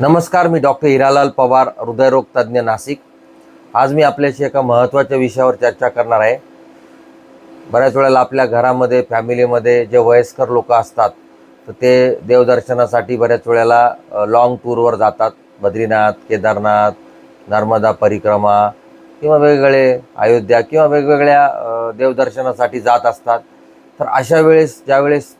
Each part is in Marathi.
नमस्कार मी डॉक्टर हिरालाल पवार हृदयरोग तज्ज्ञ नाशिक. आज मी आपल्याशी एका महत्त्वाच्या विषयावर चर्चा करणार आहे. बऱ्याच वेळेला आपल्या घरामध्ये फॅमिलीमध्ये जे वयस्कर लोक असतात तर ते देवदर्शनासाठी बऱ्याच वेळेला लॉंग टूरवर जातात. बद्रीनाथ केदारनाथ नर्मदा परिक्रमा किंवा वेगवेगळे अयोध्या किंवा वेगवेगळ्या देवदर्शनासाठी जात असतात. तर अशा वेळेस ज्यावेळेस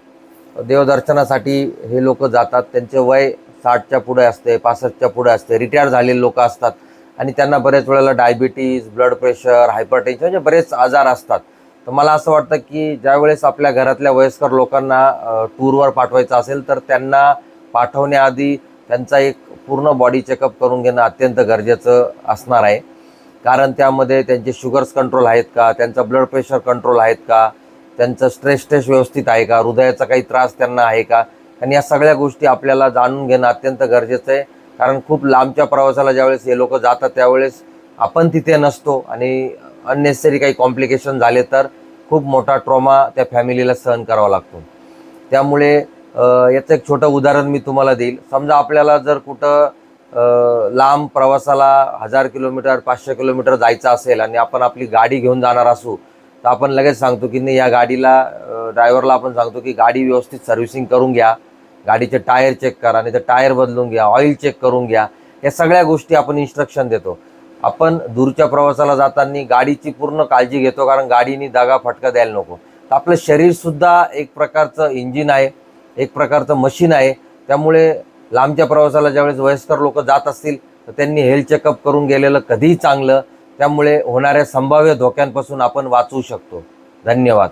देवदर्शनासाठी हे लोक जातात त्यांचे वय साठच्या पुढे असते पासष्टच्या पुढे असते रिटायर झालेले लोक असतात. आणि त्यांना बऱ्याच वेळेला डायबिटीज ब्लड प्रेशर हायपरटेन्शन म्हणजे बरेच आजार असतात. तर मला असं वाटतं की ज्यावेळेस आपल्या घरातल्या वयस्कर लोकांना टूरवर पाठवायचं असेल तर त्यांना पाठवण्याआधी त्यांचा एक पूर्ण बॉडी चेकअप करून घेणं अत्यंत गरजेचं असणार आहे. कारण त्यामध्ये त्यांचे शुगर्स कंट्रोल आहेत का? त्यांचा ब्लड प्रेशर कंट्रोल आहेत का? त्यांचं स्ट्रेस टेस्ट व्यवस्थित आहे का? हृदयाचा काही त्रास त्यांना आहे का? आणि या सगळ्या गोष्टी आपल्याला जाणून घेणं अत्यंत गरजेचं आहे. कारण खूप लांबच्या प्रवासाला ज्यावेळेस हे लोक जातात त्यावेळेस आपण तिथे नसतो आणि अननेसेसरी काही कॉम्प्लिकेशन झाले तर खूप मोठा ट्रॉमा त्या फॅमिलीला सहन करावा लागतो. त्यामुळे याचं एक छोटं उदाहरण मी तुम्हाला देईल. समजा आपल्याला जर कुठं लांब प्रवासाला हजार किलोमीटर पाचशे किलोमीटर जायचं असेल आणि आपण आपली गाडी घेऊन जाणार असू तर आपण लगेच सांगतो की नाही या गाडीला ड्रायव्हरला आपण सांगतो की गाडी व्यवस्थित सर्व्हिसिंग करून घ्या. गाडीचे टायर चेक करा नाही तर टायर बदलून घ्या ऑइल चेक करून घ्या. या सगळ्या गोष्टी आपण इन्स्ट्रक्शन देतो. आपण दूरच्या प्रवासाला जाताना गाडीची पूर्ण काळजी घेतो कारण गाडीनी दगा फटका द्यायला नको. तर आपलं शरीरसुद्धा एक प्रकारचं इंजिन आहे एक प्रकारचं मशीन आहे. त्यामुळे लांबच्या प्रवासाला ज्यावेळेस वयस्कर लोक जात असतील तर त्यांनी हेल्थ चेकअप करून गेलेलं कधीही चांगलं. त्यामुळे होणाऱ्या संभाव्य धोक्यांपासून आपण वाचवू शकतो. धन्यवाद.